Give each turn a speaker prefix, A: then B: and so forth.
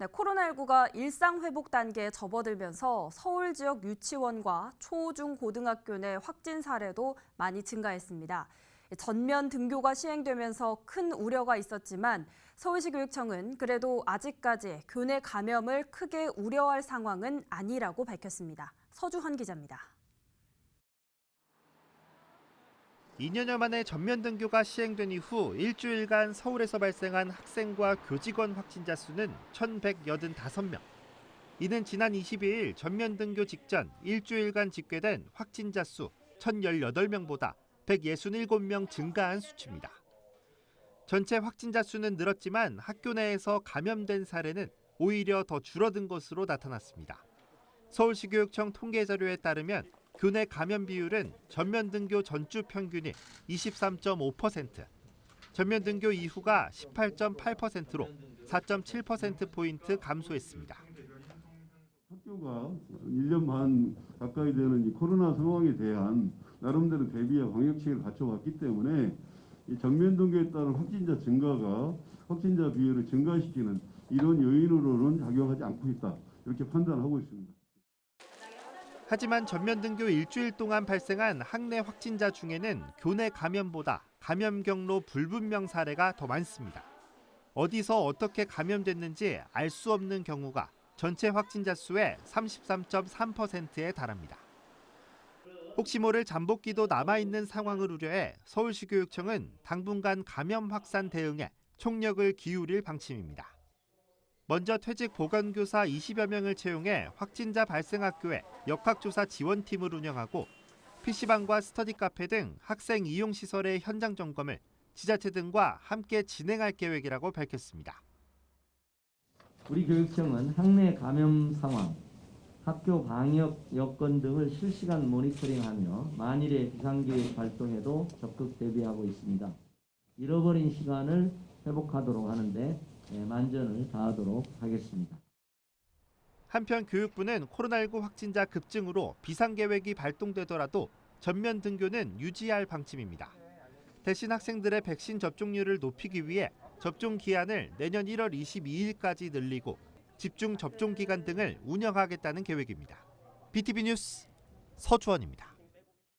A: 네, 코로나19가 일상 회복 단계에 접어들면서 서울 지역 유치원과 초, 중, 고등학교 내 확진 사례도 많이 증가했습니다. 전면 등교가 시행되면서 큰 우려가 있었지만 서울시 교육청은 그래도 아직까지 교내 감염을 크게 우려할 상황은 아니라고 밝혔습니다. 서주헌 기자입니다.
B: 2년여 만에 전면 등교가 시행된 이후 일주일간 서울에서 발생한 학생과 교직원 확진자 수는 1,185명. 이는 지난 22일 전면 등교 직전 일주일간 집계된 확진자 수 1,018명보다 167명 증가한 수치입니다. 전체 확진자 수는 늘었지만 학교 내에서 감염된 사례는 오히려 더 줄어든 것으로 나타났습니다. 서울시 교육청 통계 자료에 따르면 교내 감염 비율은 전면 등교 전주 평균이 23.5%, 전면 등교 이후가 18.8%로 4.7% 포인트 감소했습니다.
C: 학교가 1년 반 가까이 되는 이 코로나 상황에 대한 나름대로 대비와 방역책을 갖춰왔기 때문에 이 정면 등교에 따른 확진자 증가가 확진자 비율을 증가시키는 이런 요인으로는 작용하지 않고 있다 이렇게 판단하고 있습니다.
B: 하지만 전면 등교 일주일 동안 발생한 학내 확진자 중에는 교내 감염보다 감염 경로 불분명 사례가 더 많습니다. 어디서 어떻게 감염됐는지 알 수 없는 경우가 전체 확진자 수의 33.3%에 달합니다. 혹시 모를 잠복기도 남아있는 상황을 우려해 서울시 교육청은 당분간 감염 확산 대응에 총력을 기울일 방침입니다. 먼저 퇴직 보건교사 20여 명을 채용해 확진자 발생 학교에 역학조사 지원팀을 운영하고 PC방과 스터디 카페 등 학생 이용 시설의 현장 점검을 지자체 등과 함께 진행할 계획이라고 밝혔습니다.
D: 우리 교육청은 학내 감염 상황, 학교 방역 여건 등을 실시간 모니터링하며 만일의 비상계획 발동에도 적극 대비하고 있습니다. 잃어버린 시간을 회복하도록 하는데 예, 만전을 다하도록 하겠습니다.
B: 한편 교육부는 코로나19 확진자 급증으로 비상 계획이 발동되더라도 전면 등교는 유지할 방침입니다. 대신 학생들의 백신 접종률을 높이기 위해 접종 기한을 내년 1월 22일까지 늘리고 집중 접종 기간 등을 운영하겠다는 계획입니다. BTV 뉴스 서주원입니다.